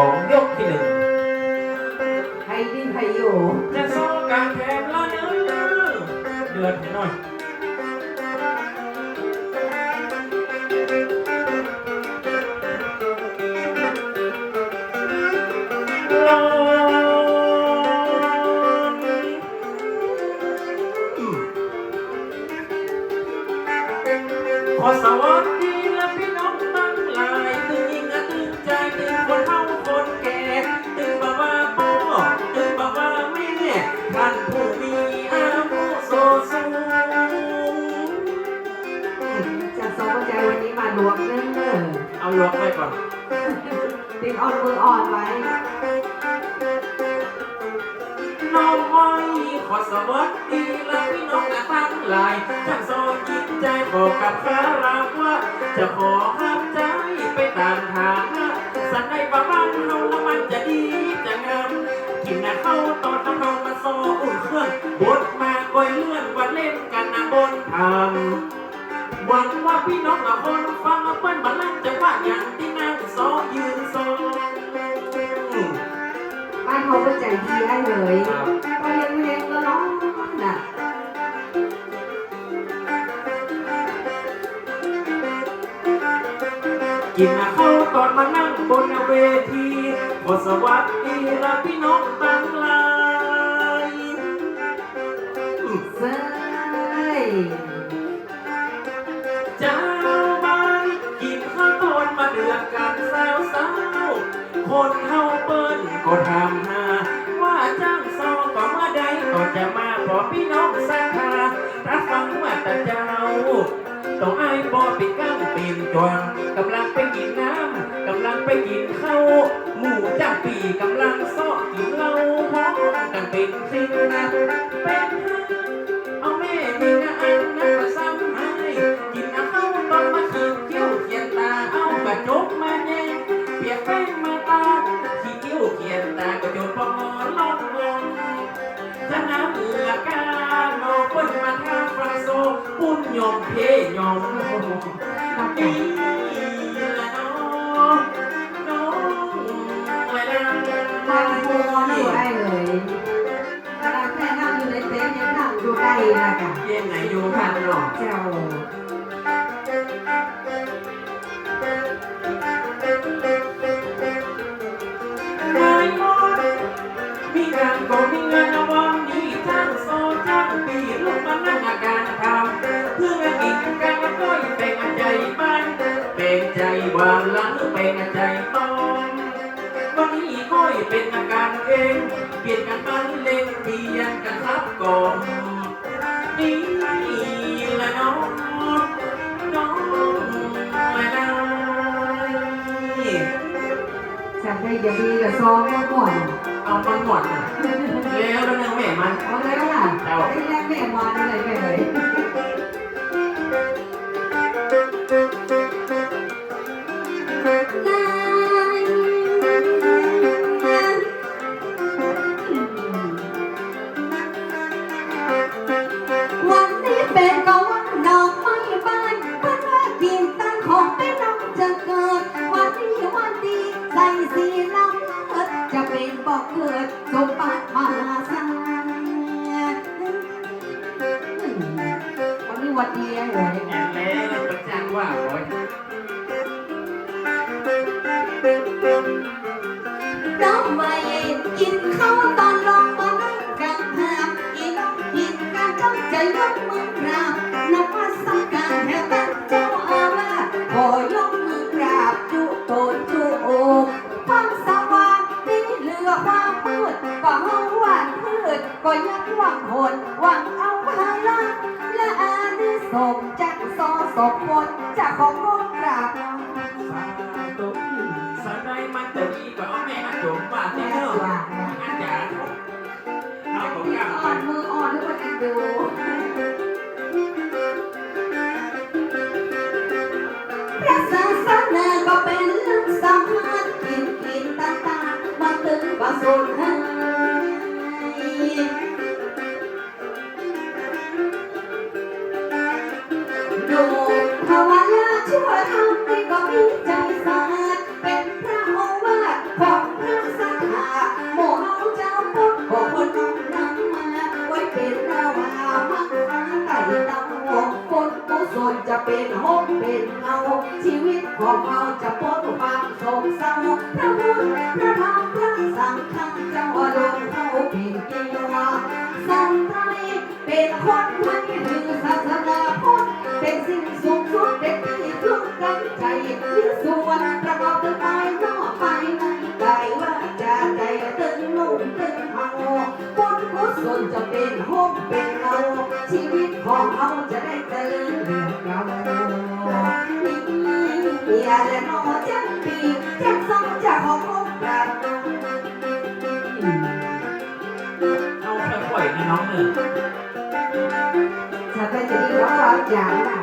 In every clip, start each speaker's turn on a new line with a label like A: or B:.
A: องยกที่หนึ่ง
B: ใครดิ้นใครอยู่
A: จะโซกลางแขนละเนื้อเดือดให้หน่อยร้อนอืมขอสวัสดี มา
B: ลวกเรื่อเนอ
A: เอาลวกไปก่อน
B: ติดอ่อนมืออ่อนไว้
A: น้องอ้อยขอสวัสดีและพี่น้องทั้งหลายทั้งสองจิตใจบอกกับข้ารักว่า จะขอห้ามใจไปตามทางสันในประบ้านเฮาแล้วมันจะดีจะงามกินนะเข้าตอนน้ำเรามาโซอุ่นเครื่องบดมาก้อยเลื่อนวันเล่นกันนะบนทาง หวังว่าพี่น้องละคนฟังเอาเปิ้นบัลลังก์จะว่าอย่างที่นั่งโซยืนโซ
B: บ้านเขาก็ใจดีได้เลย
A: ครับ
B: ก็เลี้ยงเลี้ยงแล้วน้องน่ะ
A: กินนะเข้าตอนมานั่งบนเวทีขอสวัสดีละพี่น้องตั้ง คนเฮาเปิ้นก็ถามหาว่าจ้างซอก็เมื่อใดก็จะมาขอพี่น้องสักทารับฟังว่าแต่เจ้าต้องไอ้ายบอปิดกั้งเปีนจวงกำลังไปกินน้ำกำลังไปกินข้าวหมูจ้างปีกำลังซ้อกินเหล้าพร้อมกันเป็นสิ่งนะเป็น อมนั
B: บ
A: ดี
B: กัน
A: ละน้องน้องละนาง
B: บ้านโมนี่ได้เลยขนาแค่นั่งอยู่ในเต็นท์ยังนั่งอยู่ใกล้นะกัน
A: เย็นไหนอยู่ทันหรอ
B: เจ้า
A: นายมอดมีงานก็มีงานระวังดีจ้าง จ้างปีลูกมานั่งอาการทำเพื่อกินกันแล้วก็เป็นใจบ้นเป็นใจหวางหลังเป็นใจต้องวันนี้ค่อยเป็นอาการเองเปลี่ยนกันมันเล่นเปลี่ยนกันครับก่อนนี่ละน้องน้องละนาย
B: จำได้ยังดีกับซองก็ก่อน
A: เอามันหมดน่ะ แล้วแล้วนางแม่มัน
B: เอาแล้วล่ะได้แรกแม่มาได้เลยแม่เลย วันนี้วันดีเลย
A: แอนแล้วประจังว่าโอ้ย
B: น้องไม่กินข้าวตอนลงมานั่งกับหามอีน้องกินการจ้องใจยกมือกราบนมัสการแห่เจ้าอาวาสขอยกมือกราบจุโตนจุโอความสว่างนี่เหลือความมืดก็เฮาหวานพืชก็ยังหวังหนหวังเอาพา สงส์จากสอสมผลจากของก้มกราบ
A: สาธุสาได้มันจะดีกว่าเอาแม่อาจมว่าเด้ออาจารย์เอาของ
B: มือ
A: กลาง
B: อ่
A: ไป
B: อนมืออ่อนทุกคนดู ญกุศลจะเป็นห้องเป็นเงาชีวิตของเขาจะได้เจริญเรืองเก่านี่อย่าและนอจังปีจังสองจะขององกัน
A: เอาแค่ปล่อยนะน้องหนึ่ง
B: ฉันเป็นจะดีแล้วเราอย่าง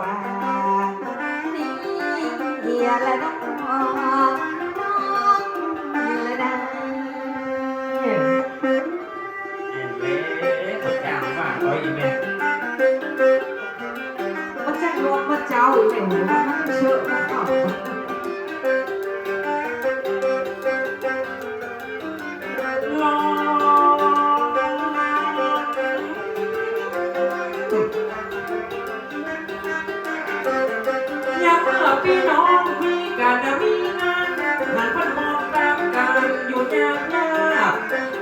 A: ว่า
B: นี่เฮียและน้องน้องและนาย
A: แน่นแล้วประจางว่าร้อยอีเมล
B: มันจะรวมมาเจ้าอีกแล้วมันเชื่อ
A: พี่น้องมีการมีงานหันพันมองตามกันอยู่ยากยาก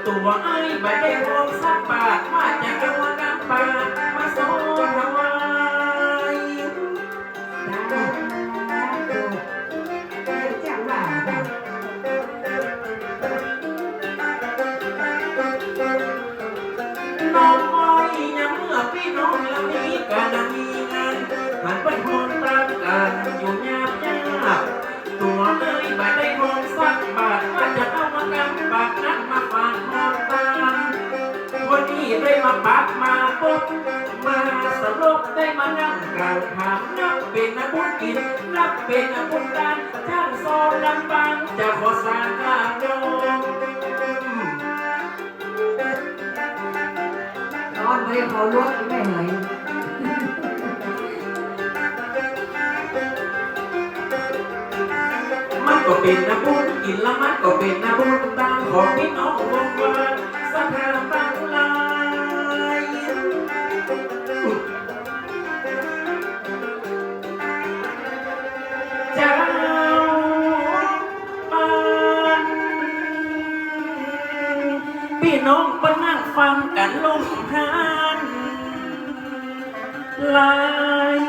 A: ตัวไอ้ไม่ได้มองสักบาทว่าจะเอากำปามาสอนเอาไว้ นี้ได้มาปุ๊บมาสลบได้มานั่งกลางทางนับเป็นอาบุญกินนับเป็นอาบุญการช่างโซนลำบางจะขอสางกลาโย
B: นอนไม่เขาลวกไม่เหนื่อย
A: มันก็เป็นน้ำบุญกินล้วมันก็เป็นน้ำบุญตามของพี่น้องวงวานสถาบัน น้องบนนั่งฟังกันลงทานลาย